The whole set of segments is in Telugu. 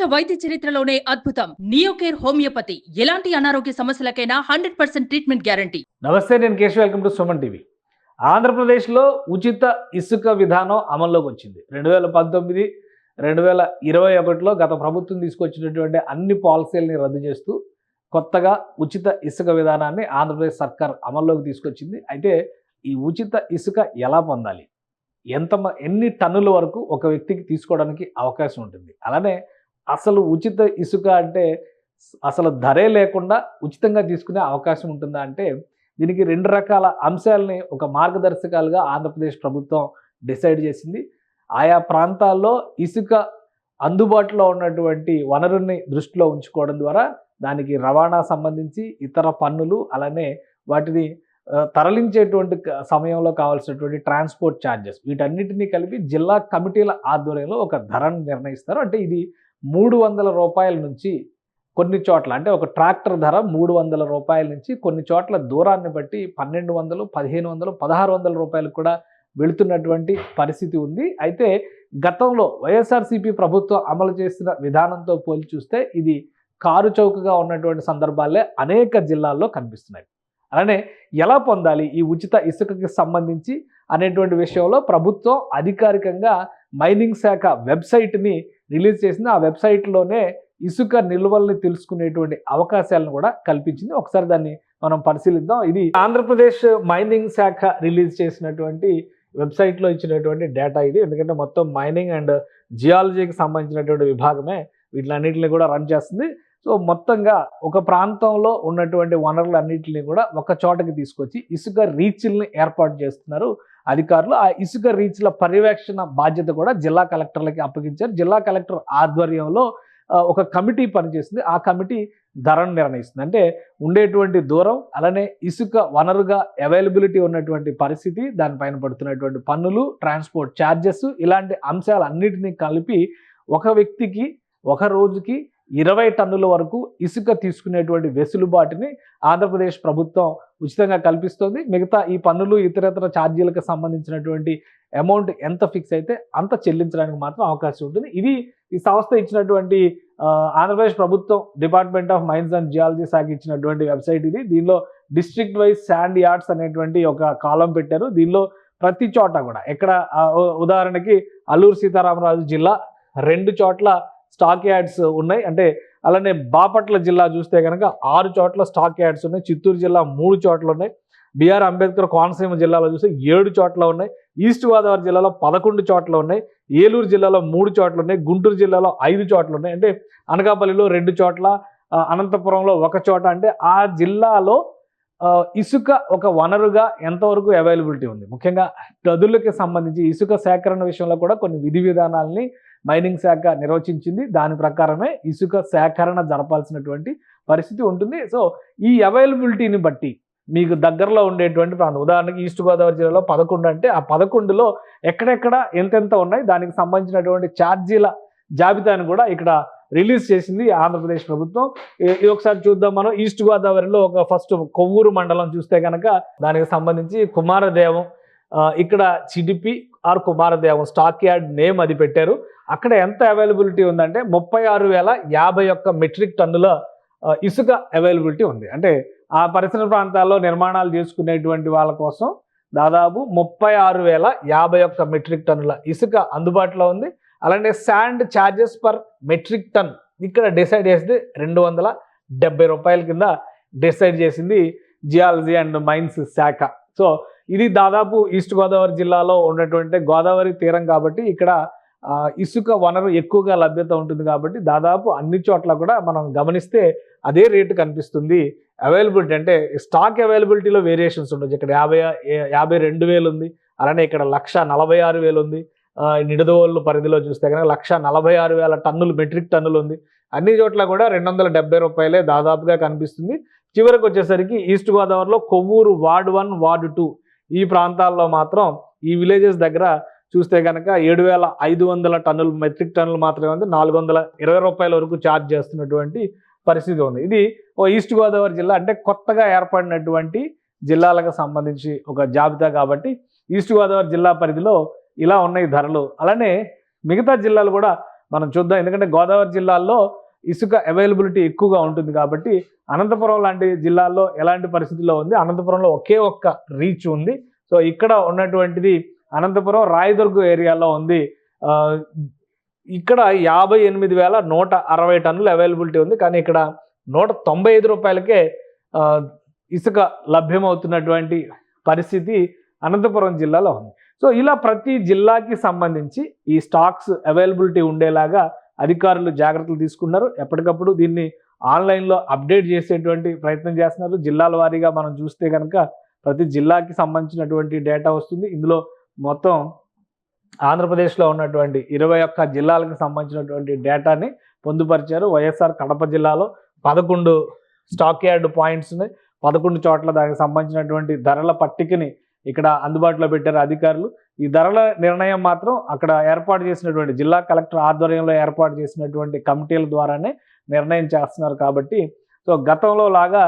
ప్రపంచ వైద్య చరిత్రలోనే అద్భుతం. Neocare homeopathy. ఎలాంటి అనారోగ్య సమస్యలకైనా హండ్రెడ్ పర్సెంట్ ట్రీట్మెంట్ గ్యారంటీ. నమస్తే నేను Keshav. Welcome to Suman TV. ఆంధ్రప్రదేశ్లో ఉచిత ఇసుక విధానం అమల్లోకి వచ్చింది. రెండు వేల పంతొమ్మిది రెండు వేల ఇరవై ఒకటిలో గత ప్రభుత్వం తీసుకొచ్చినటువంటి అన్ని పాలసీలని రద్దు చేస్తూ కొత్తగా ఉచిత ఇసుక విధానాన్ని ఆంధ్రప్రదేశ్ సర్కార్ అమల్లోకి తీసుకొచ్చింది. అయితే ఈ ఉచిత ఇసుక ఎలా పొందాలి? ఎంత ఎన్ని టన్నుల వరకు ఒక వ్యక్తికి తీసుకోవడానికి అవకాశం ఉంటుంది? అలానే అసలు ఉచిత ఇసుక అంటే అసలు ధరే లేకుండా ఉచితంగా తీసుకునే అవకాశం ఉంటుందా అంటే దీనికి రెండు రకాల అంశాలని ఒక మార్గదర్శకాలుగా ఆంధ్రప్రదేశ్ ప్రభుత్వం డిసైడ్ చేసింది. ఆయా ప్రాంతాల్లో ఇసుక అందుబాటులో ఉన్నటువంటి వనరుల్ని దృష్టిలో ఉంచుకోవడం ద్వారా దానికి రవాణా సంబంధించి ఇతర పన్నులు అలానే వాటిని తరలించేటువంటి సమయంలో కావాల్సినటువంటి ట్రాన్స్పోర్ట్ ఛార్జెస్ వీటన్నిటినీ కలిపి జిల్లా కమిటీల ఆధ్వర్యంలో ఒక ధరను నిర్ణయిస్తారు. అంటే ఇది మూడు వందల రూపాయల నుంచి కొన్ని చోట్ల అంటే ఒక ట్రాక్టర్ ధర మూడు వందల రూపాయల నుంచి కొన్ని చోట్ల దూరాన్ని బట్టి పన్నెండు వందలు పదిహేను వందలు పదహారు వందల రూపాయలు కూడా వెళుతున్నటువంటి పరిస్థితి ఉంది. అయితే గతంలో వైఎస్ఆర్సీపీ ప్రభుత్వం అమలు చేసిన విధానంతో పోల్చి చూస్తే ఇది కారు చౌకగా ఉన్నటువంటి సందర్భాలే అనేక జిల్లాల్లో కనిపిస్తున్నాయి. అలానే ఎలా పొందాలి ఈ ఉచిత ఇసుకకి సంబంధించి అనేటువంటి విషయంలో ప్రభుత్వం అధికారికంగా మైనింగ్ శాఖ వెబ్సైట్ని రిలీజ్ చేసింది. ఆ వెబ్సైట్లోనే ఇసుక నిల్వల్ని తెలుసుకునేటువంటి అవకాశాలను కూడా కల్పించింది. ఒకసారి దాన్ని మనం పరిశీలిద్దాం. ఇది ఆంధ్రప్రదేశ్ మైనింగ్ శాఖ రిలీజ్ చేసినటువంటి వెబ్సైట్లో ఇచ్చినటువంటి డేటా ఇది. ఎందుకంటే మొత్తం మైనింగ్ అండ్ జియాలజీకి సంబంధించినటువంటి విభాగమే వీటిలన్నింటిని కూడా రన్ చేస్తుంది. సో మొత్తంగా ఒక ప్రాంతంలో ఉన్నటువంటి వనరులన్నింటినీ కూడా ఒక చోటకి తీసుకొచ్చి ఇసుక రీచ్ల్ని ఏర్పాటు చేస్తున్నారు. అధికారులు ఆ ఇసుక రీచ్ల పర్యవేక్షణ బాధ్యత కూడా జిల్లా కలెక్టర్లకి అప్పగించారు. జిల్లా కలెక్టర్ ఆధ్వర్యంలో ఒక కమిటీ పనిచేస్తుంది ఆ కమిటీ ధరను నిర్ణయిస్తుంది. అంటే ఉండేటువంటి దూరం అలానే ఇసుక వనరుగా అవైలబిలిటీ ఉన్నటువంటి పరిస్థితి దానిపైన పడుతున్నటువంటి పన్నులు ట్రాన్స్పోర్ట్ ఛార్జెస్ ఇలాంటి అంశాలన్నిటినీ కలిపి ఒక వ్యక్తికి ఒక రోజుకి ఇరవై టన్నుల వరకు ఇసుక తీసుకునేటువంటి వెసులుబాటుని ఆంధ్రప్రదేశ్ ప్రభుత్వం ఉచితంగా కల్పిస్తోంది. మిగతా ఈ పన్నులు ఇతరతర ఛార్జీలకు సంబంధించినటువంటి అమౌంట్ ఎంత ఫిక్స్ అయితే అంత చెల్లించడానికి మాత్రం అవకాశం ఉంటుంది. ఇది ఈ సంస్థ ఇచ్చినటువంటి ఆంధ్రప్రదేశ్ ప్రభుత్వం department of mines and geology శాఖ ఇచ్చినటువంటి వెబ్సైట్ ఇది. దీనిలో డిస్ట్రిక్ట్ వైజ్ శాండ్ యార్డ్స్ అనేటువంటి ఒక కాలం పెట్టారు. దీనిలో ప్రతి చోట కూడా ఎక్కడ ఉదాహరణకి అల్లూరు సీతారామరాజు జిల్లా రెండు చోట్ల స్టాక్ యార్డ్స్ ఉన్నాయి. అంటే అలానే బాపట్ల జిల్లా చూస్తే కనుక ఆరు చోట్ల స్టాక్ యార్డ్స్ ఉన్నాయి. చిత్తూరు జిల్లా మూడు చోట్ల ఉన్నాయి. బిఆర్ అంబేద్కర్ కోనసీమ జిల్లాలో చూస్తే ఏడు చోట్ల ఉన్నాయి. ఈస్ట్ గోదావరి జిల్లాలో పదకొండు చోట్ల ఉన్నాయి. ఏలూరు జిల్లాలో మూడు చోట్ల ఉన్నాయి. గుంటూరు జిల్లాలో ఐదు చోట్ల ఉన్నాయి. అంటే అనకాపల్లిలో రెండు చోట్ల అనంతపురంలో ఒక చోట. అంటే ఆ జిల్లాలో ఇసుక ఒక వనరుగా ఎంతవరకు అవైలబిలిటీ ఉంది? ముఖ్యంగా గదులకి సంబంధించి ఇసుక సేకరణ విషయంలో కూడా కొన్ని విధి విధానాలని మైనింగ్ శాఖ నిర్వచించింది. దాని ప్రకారమే ఇసుక సేకరణ జరపాల్సినటువంటి పరిస్థితి ఉంటుంది. సో ఈ అవైలబిలిటీని బట్టి మీకు దగ్గరలో ఉండేటువంటి ప్రాంతం ఉదాహరణకి ఈస్ట్ గోదావరి జిల్లాలో పదకొండు అంటే ఆ పదకొండులో ఎక్కడెక్కడ ఎంతెంత ఉన్నాయి దానికి సంబంధించినటువంటి ఛార్జీల జాబితాను కూడా ఇక్కడ రిలీజ్ చేసింది ఆంధ్రప్రదేశ్ ప్రభుత్వం. ఇది ఒకసారి చూద్దాం మనం ఈస్ట్ గోదావరిలో ఒక ఫస్ట్ కొవ్వూరు మండలం చూస్తే కనుక దానికి సంబంధించి కుమారదేవం ఇక్కడ చిడిపి ఆర్ కుమారదేవం స్టాక్ యార్డ్ నేమ్ అది పెట్టారు. అక్కడ ఎంత అవైలబిలిటీ ఉందంటే ముప్పై ఆరు వేల యాభై ఒక్క మెట్రిక్ టన్నుల ఇసుక అవైలబిలిటీ ఉంది. అంటే ఆ పరిసర ప్రాంతాల్లో నిర్మాణాలు చేసుకునేటువంటి వాళ్ళ కోసం దాదాపు ముప్పై ఆరు వేల యాభై ఒక్క మెట్రిక్ టన్నుల ఇసుక అందుబాటులో ఉంది. అలానే sand charges per metric ton ఇక్కడ డిసైడ్ చేసింది రెండు వందల డెబ్బై రూపాయల కింద డిసైడ్ చేసింది జియాలజీ అండ్ మైన్స్ శాఖ. సో ఇది దాదాపు ఈస్ట్ గోదావరి జిల్లాలో ఉన్నటువంటి గోదావరి తీరం కాబట్టి ఇక్కడ ఇసుక వనరు ఎక్కువగా లభ్యత ఉంటుంది కాబట్టి దాదాపు అన్ని చోట్ల కూడా మనం గమనిస్తే అదే రేటు కనిపిస్తుంది. అవైలబిలిటీ అంటే స్టాక్ అవైలబిలిటీలో వేరియేషన్స్ ఉండొచ్చు. ఇక్కడ యాభై యాభై రెండు వేలు ఉంది. అలానే ఇక్కడ లక్ష నలభై ఆరు వేలు ఉంది. నిడదవోళ్ళు పరిధిలో చూస్తే కనుక లక్ష నలభై ఆరు వేల టన్నులు మెట్రిక్ టన్నులు ఉంది. అన్ని చోట్ల కూడా రెండు వందల డెబ్బై రూపాయలే దాదాపుగా కనిపిస్తుంది. చివరికి వచ్చేసరికి ఈస్ట్ గోదావరిలో Kovvur ward one ward two ఈ ప్రాంతాల్లో మాత్రం ఈ విలేజెస్ దగ్గర చూస్తే కనుక ఏడు వేల ఐదు వందల టన్నులు మెట్రిక్ టన్నులు మాత్రమే ఉంది. నాలుగు వందల ఇరవై రూపాయల వరకు ఛార్జ్ చేస్తున్నటువంటి పరిస్థితి ఉంది. ఇది ఓ ఈస్ట్ గోదావరి జిల్లా అంటే కొత్తగా ఏర్పడినటువంటి జిల్లాలకు సంబంధించి ఒక జాబితా కాబట్టి ఈస్ట్ గోదావరి జిల్లా పరిధిలో ఇలా ఉన్నాయి ధరలు. అలానే మిగతా జిల్లాలు కూడా మనం చూద్దాం. ఎందుకంటే గోదావరి జిల్లాల్లో ఇసుక అవైలబిలిటీ ఎక్కువగా ఉంటుంది కాబట్టి అనంతపురం లాంటి జిల్లాల్లో ఎలాంటి పరిస్థితుల్లో ఉంది? అనంతపురంలో ఒకే ఒక్క రీచ్ ఉంది. సో ఇక్కడ ఉన్నటువంటిది అనంతపురం రాయదుర్గం ఏరియాలో ఉంది. ఇక్కడ యాభై ఎనిమిది వేల నూట అరవై టన్నులు అవైలబిలిటీ ఉంది. కానీ ఇక్కడ నూట తొంభై ఐదు రూపాయలకే ఇసుక లభ్యమవుతున్నటువంటి పరిస్థితి అనంతపురం జిల్లాలో ఉంది. సో ఇలా ప్రతి జిల్లాకి సంబంధించి ఈ స్టాక్స్ అవైలబిలిటీ ఉండేలాగా అధికారులు జాగ్రత్తలు తీసుకున్నారు. ఎప్పటికప్పుడు దీన్ని ఆన్లైన్లో అప్డేట్ చేసేటువంటి ప్రయత్నం చేస్తున్నారు. జిల్లాల వారీగా మనం చూస్తే కనుక ప్రతి జిల్లాకి సంబంధించినటువంటి డేటా వస్తుంది. ఇందులో మొత్తం ఆంధ్రప్రదేశ్లో ఉన్నటువంటి ఇరవై ఒక్క జిల్లాలకు సంబంధించినటువంటి డేటాని పొందుపరిచారు. వైఎస్ఆర్ కడప జిల్లాలో పదకొండు స్టాక్ యార్డ్ పాయింట్స్ని పదకొండు చోట్ల దానికి సంబంధించినటువంటి ధరల పట్టికని ఇక్కడ అందుబాటులో పెట్టారు అధికారులు. ఈ ధరల నిర్ణయం మాత్రం అక్కడ ఏర్పాటు చేసినటువంటి జిల్లా కలెక్టర్ ఆధ్వర్యంలో ఏర్పాటు చేసినటువంటి కమిటీల ద్వారానే నిర్ణయం చేస్తున్నారు కాబట్టి. సో గతంలో లాగా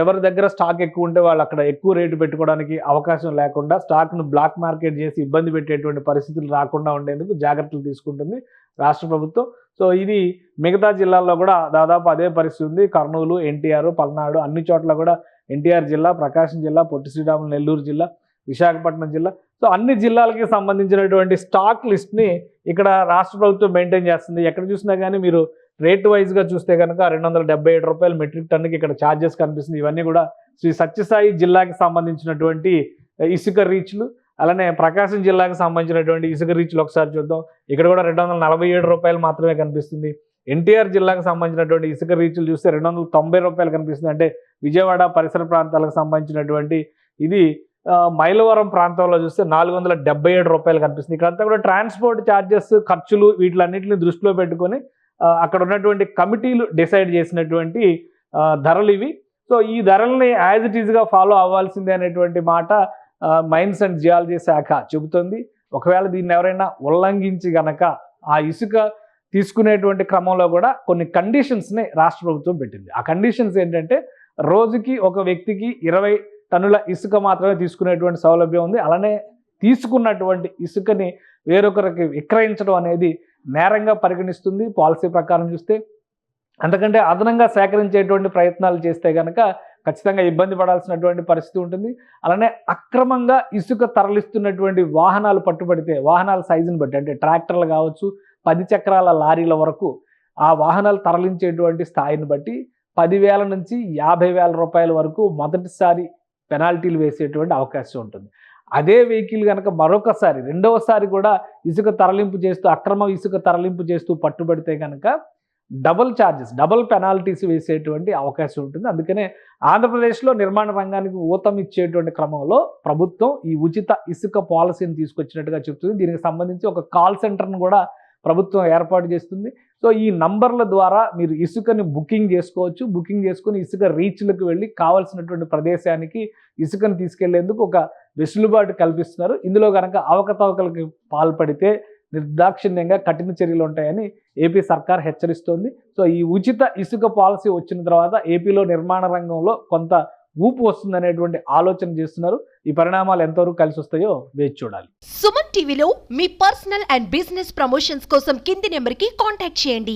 ఎవరి దగ్గర స్టాక్ ఎక్కువ ఉంటే వాళ్ళు అక్కడ ఎక్కువ రేటు పెట్టుకోవడానికి అవకాశం లేకుండా స్టాక్ను బ్లాక్ మార్కెట్ చేసి ఇబ్బంది పెట్టేటువంటి పరిస్థితులు రాకుండా ఉండేందుకు జాగ్రత్తలు తీసుకుంటుంది రాష్ట్ర ప్రభుత్వం. సో ఇది మిగతా జిల్లాల్లో కూడా దాదాపు అదే పరిస్థితి ఉంది. కర్నూలు ఎన్టీఆర్ పల్నాడు అన్ని చోట్ల కూడా ఎన్టీఆర్ జిల్లా ప్రకాశం జిల్లా పొట్టి శ్రీరాములు నెల్లూరు జిల్లా విశాఖపట్నం జిల్లా. సో అన్ని జిల్లాలకి సంబంధించినటువంటి స్టాక్ లిస్ట్ని ఇక్కడ రాష్ట్ర ప్రభుత్వం మెయింటైన్ చేస్తుంది. ఎక్కడ చూసినా కానీ మీరు రేట్ వైజ్గా చూస్తే కనుక రెండు వందల డెబ్బై ఏడు రూపాయలు మెట్రిక్ టన్నుకి ఇక్కడ ఛార్జెస్ కనిపిస్తుంది. ఇవన్నీ కూడా శ్రీ సత్యసాయి జిల్లాకి సంబంధించినటువంటి ఇసుక రీచ్లు అలానే ప్రకాశం జిల్లాకి సంబంధించినటువంటి ఇసుక రీచ్లు ఒకసారి చూద్దాం. ఇక్కడ కూడా రెండు వందల నలభై ఏడు రూపాయలు మాత్రమే కనిపిస్తుంది. ఎన్టీఆర్ జిల్లాకు సంబంధించినటువంటి ఇసుక రీచ్లు చూస్తే రెండు వందల తొంభై రూపాయలు కనిపిస్తుంది. అంటే విజయవాడ పరిసర ప్రాంతాలకు సంబంధించినటువంటి ఇది మైలవరం ప్రాంతంలో చూస్తే నాలుగు వందల డెబ్బై ఏడు రూపాయలు కనిపిస్తుంది. ఇక్కడంతా కూడా ట్రాన్స్పోర్ట్ ఛార్జెస్ ఖర్చులు వీటిలన్నింటిని దృష్టిలో పెట్టుకొని అక్కడ ఉన్నటువంటి కమిటీలు డిసైడ్ చేసినటువంటి ధరలు ఇవి. సో ఈ ధరల్ని యాజ్ ఇట్ ఈజ్గా ఫాలో అవ్వాల్సిందే అనేటువంటి మాట మైన్స్ అండ్ జియాలజీ శాఖ చెబుతుంది. ఒకవేళ దీన్ని ఎవరైనా ఉల్లంఘించి గనక ఆ ఇసుక తీసుకునేటువంటి క్రమంలో కూడా కొన్ని కండిషన్స్ని రాష్ట్ర ప్రభుత్వం పెట్టింది. ఆ కండిషన్స్ ఏంటంటే రోజుకి ఒక వ్యక్తికి ఇరవై టన్నుల ఇసుక మాత్రమే తీసుకునేటువంటి సౌలభ్యం ఉంది. అలానే తీసుకున్నటువంటి ఇసుకని వేరొకరికి విక్రయించడం అనేది నేరంగా పరిగణిస్తుంది. పాలసీ ప్రకారం చూస్తే ఎందుకంటే అదనంగా సేకరించేటువంటి ప్రయత్నాలు చేస్తే కనుక ఖచ్చితంగా ఇబ్బంది పడాల్సినటువంటి పరిస్థితి ఉంటుంది. అలానే అక్రమంగా ఇసుక తరలిస్తున్నటువంటి వాహనాలు పట్టుబడితే వాహనాల సైజుని బట్టి అంటే ట్రాక్టర్లు కావచ్చు పది చక్రాల లారీల వరకు ఆ వాహనాలు తరలించేటువంటి స్థాయిని బట్టి పదివేల నుంచి యాభై వేల రూపాయల వరకు మొదటిసారి పెనాల్టీలు వేసేటువంటి అవకాశం ఉంటుంది. అదే వెహికల్ కనుక మరొకసారి రెండవసారి కూడా ఇసుక తరలింపు చేస్తూ అక్రమ ఇసుక తరలింపు చేస్తూ పట్టుబడితే కనుక డబుల్ ఛార్జెస్ డబుల్ పెనాల్టీస్ వేసేటువంటి అవకాశం ఉంటుంది. అందుకనే ఆంధ్రప్రదేశ్లో నిర్మాణ రంగానికి ఊతం ఇచ్చేటువంటి క్రమంలో ప్రభుత్వం ఈ ఉచిత ఇసుక పాలసీని తీసుకొచ్చినట్టుగా చెప్తుంది. దీనికి సంబంధించి ఒక కాల్ సెంటర్ను కూడా ప్రభుత్వం ఏర్పాటు చేస్తుంది. సో ఈ నంబర్ల ద్వారా మీరు ఇసుకని బుకింగ్ చేసుకోవచ్చు. బుకింగ్ చేసుకుని ఇసుక రీచ్లకు వెళ్ళి కావాల్సినటువంటి ప్రదేశానికి ఇసుకను తీసుకెళ్ళేందుకు ఒక వెసులుబాటు కల్పిస్తున్నారు. ఇందులో కనుక అవకతవకలకి పాల్పడితే నిర్దాక్షిణ్యంగా కఠిన చర్యలు ఉంటాయని ఏపీ సర్కార్ హెచ్చరిస్తోంది. సో ఈ ఉచిత ఇసుక పాలసీ వచ్చిన తర్వాత ఏపీలో నిర్మాణ రంగంలో కొంత ఊపు వస్తుందనేటువంటి ఆలోచన చేస్తున్నారు. ఈ పరిణామాలు ఎంతవరకు కలిసి వస్తాయో వేచి చూడాలి. సుమన్ టీవీలో మీ పర్సనల్ అండ్ బిజినెస్ ప్రమోషన్స్ కోసం కింది నెంబర్కి కాంటాక్ట్ చేయండి.